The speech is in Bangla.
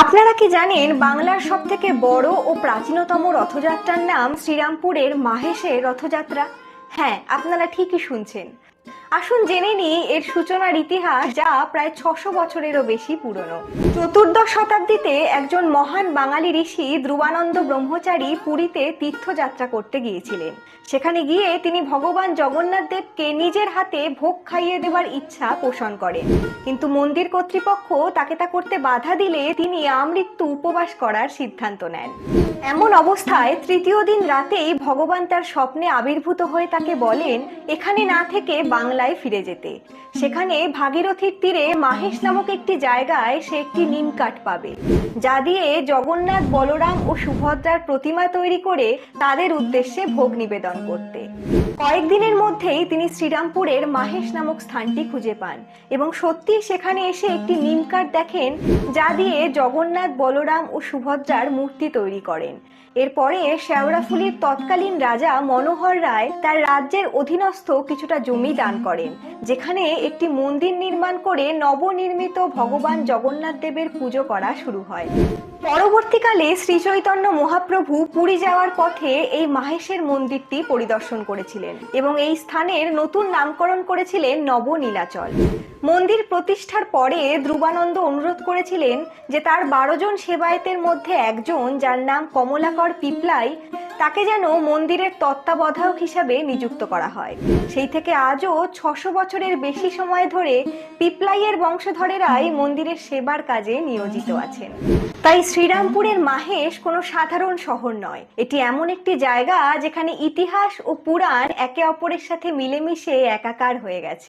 আপনারা কি জানেন বাংলার সব থেকে বড় ও প্রাচীনতম রথযাত্রার নাম শ্রীরামপুরের মাহেশের রথযাত্রা? হ্যাঁ আপনারা ঠিকই শুনছেন। আসুন জেনে নিই এর সূচনার ইতিহাস যা প্রায় ছশো বছরেরও বেশি পুরনো। চতুর্দশ শতাব্দীতে একজন মহান বাঙালি ঋষি ধ্রুবানন্দ ব্রহ্মচারী পুরীতে তীর্থযাত্রা করতে গিয়েছিলেন। সেখানে গিয়ে তিনি ভগবান জগন্নাথ দেবকে নিজের হাতে ভোগ খাইয়ে দেওয়ার ইচ্ছা পোষণ করেন। কিন্তু মন্দির কর্তৃপক্ষ তাকে তা করতে বাধা দিলে তিনি আমৃত্যু উপবাস করার সিদ্ধান্ত নেন। এমন অবস্থায় তৃতীয় দিন রাতেই ভগবান তার স্বপ্নে আবির্ভূত হয়ে তাকে বলেন, এখানে না থেকে বাংলায় ফিরে যেতে। সেখানে ভাগীরথীর তীরে মাহেশ নামক একটি জায়গায় সে একটি নিম কাঠ পাবে। যা দিয়ে জগন্নাথ, বলরাম ও সুভদ্রার প্রতিমা তৈরি করে তাদের উদ্দেশ্যে ভোগ নিবেদন করতে। কয়েকদিনের মধ্যেই তিনি শ্রীরামপুরের মাহেশ নামক স্থানটি খুঁজে পান এবং সত্যি সেখানে এসে একটি নিম কাঠ দেখেন যা দিয়ে জগন্নাথ, বলরাম ও সুভদ্রার মূর্তি তৈরি করেন। এরপরে শেওড়াফুলির তৎকালীন রাজা মনোহর রায় তার রাজ্যের অধীনস্থ কিছুটা জমি দান করেন, যেখানে একটি মন্দির নির্মাণ করে নবনির্মিত ভগবান জগন্নাথ দেবের পুজো করা শুরু হয়। পরবর্তীকালে শ্রী চৈতন্য মহাপ্রভু পুরী যাওয়ার পথে এই মাহেশের মন্দিরটি পরিদর্শন করেছিলেন এবং এই স্থানের নতুন নামকরণ করেছিলেন নবনীলাচল। মন্দির প্রতিষ্ঠার পরে ধ্রুবানন্দ অনুরোধ করেছিলেন যে তার বারো জন সেবায়েতের মধ্যে একজন, যার নাম কমলাকর পিপলাই তাকে যেন মন্দিরের তত্ত্বাবধায়ক হিসাবে নিযুক্ত করা হয়। সেই থেকে আজও ছশো বছরের বেশি সময় ধরে পিপলাইয়ের বংশধরেরাই মন্দিরের সেবার কাজে নিয়োজিত আছেন। তাই শ্রীরামপুরের মাহেশ কোনো সাধারণ শহর নয়। এটি এমন একটি জায়গা যেখানে ইতিহাস ও পুরাণ একে অপরের সাথে মিলেমিশে একাকার হয়ে গেছে।